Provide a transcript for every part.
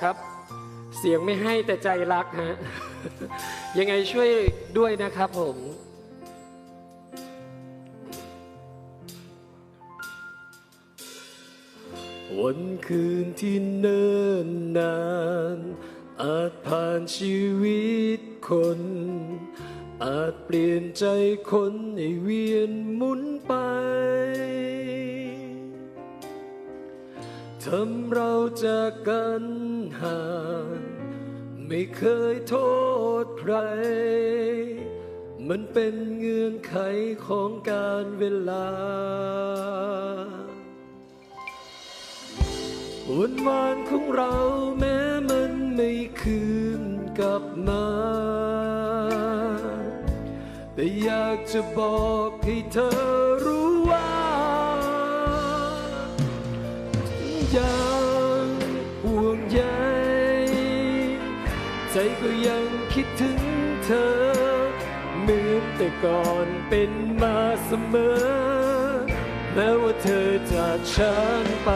ครับ เสียงไม่ให้แต่ใจรักฮะ ยังไงช่วยด้วยนะครับผมวันคืนที่เนิ่นนาน อาจผ่านชีวิตคน อาจเปลี่ยนใจคนให้เวียนหมุนไป ทำเราจากกันห่าง ไม่เคยโทษใคร มันเป็นเงื่อนไขของการเวลา วันวานของเราแม้มันไม่คืนกลับมา แต่อยากจะบอกให้เธอ ก็ยังคิดถึงเธอ เหมือนแต่ก่อนเป็นมาเสมอ แม้ว่าเธอจากฉันไป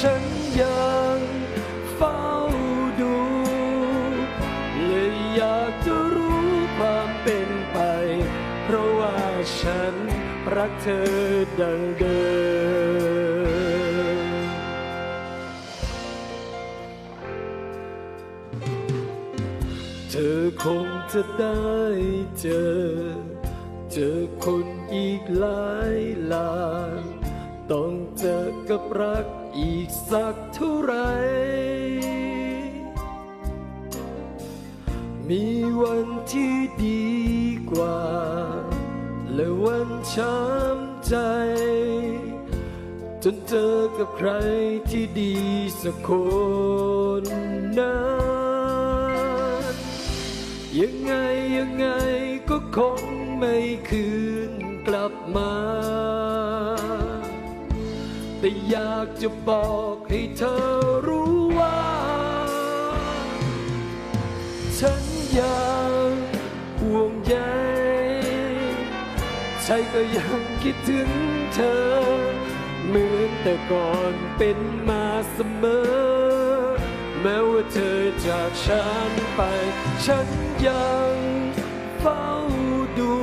ฉันยังเฝ้าดูเลยอยากจะรู้ความเป็นไป เพราะว่าฉันรักเธอดังเดิม เธอคงจะได้เจอ เจอคนอีกหลายหลายต้องเจอกับรักอีกสักเท่าไหรมีวันที่ดีกว่า และวันช้ำใจ จนเจอกับใครที่ดีสักคนนั้น ยังไงยังไงก็คงไม่คืนกลับมา แต่อยากจะบอกให้เธอรู้ว่า ฉันยังห่วงใยใจก็ยังคิดถึงเธอ เหมือนแต่ก่อนเป็นมาเสมอ แม้ว่าเธอจากฉันไป ฉันยังเฝ้าดู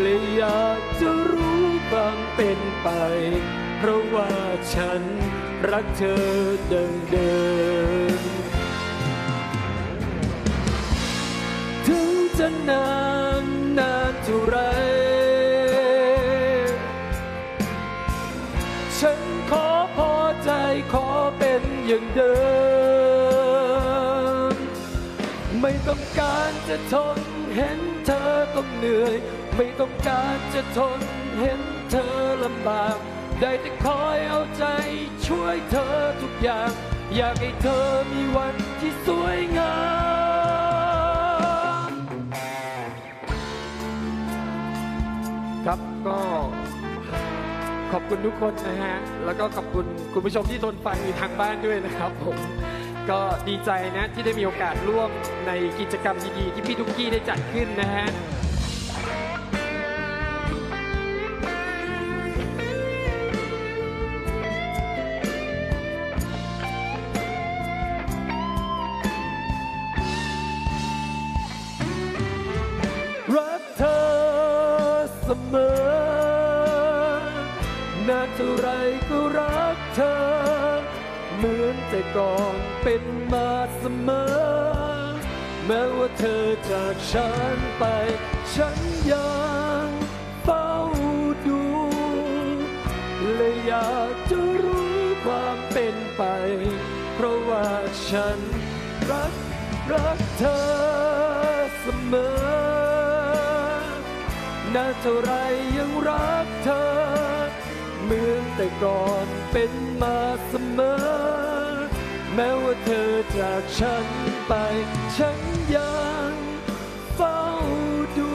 และอยากจะรู้ความเป็นไป เพราะว่าฉันรักเธอดังเดิม ถึงจะนานนานเท่าไร ฉันขอพอใจขอเป็นอย่างเดิม ไม่ต้องการจะทนเห็นเธอต้องเหนื่อย ไม่ต้องการจะทนเห็นเธอลำบาก ได้แต่คอยเอาใจช่วยเธอทุกอย่าง อยากให้เธอมีวันที่สวยงามครับก็ขอบคุณทุกคนนะฮะ แล้วก็ขอบคุณคุณผู้ชมที่ทนฟังอยู่ทางบ้านด้วยนะครับผม ก็ดีใจนะที่ได้มีโอกาสร่วมในกิจกรรมดีๆที่พี่ทุกกี้ได้จัดขึ้นนะฮะรักเธอเสมอ เหมือนแต่ก่อนเป็นมาเสมอ แม้ว่าเธอจากฉันไป ฉันยังเฝ้าดูและอยากจะรู้ความเป็นไป เพราะว่าฉันรักรักเธอเสมอนาเท่าไรยังรักเธอ เหมือนแต่ก่อนเป็นมาเสมอ แม้ว่าเธอจากฉันไป ฉันยังเฝ้าดู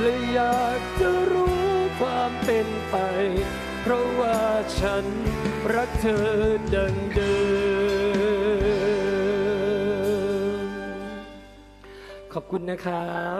และอยากจะรู้ความเป็นไป เพราะว่าฉันรักเธอดังเดิมขอบคุณนะครับ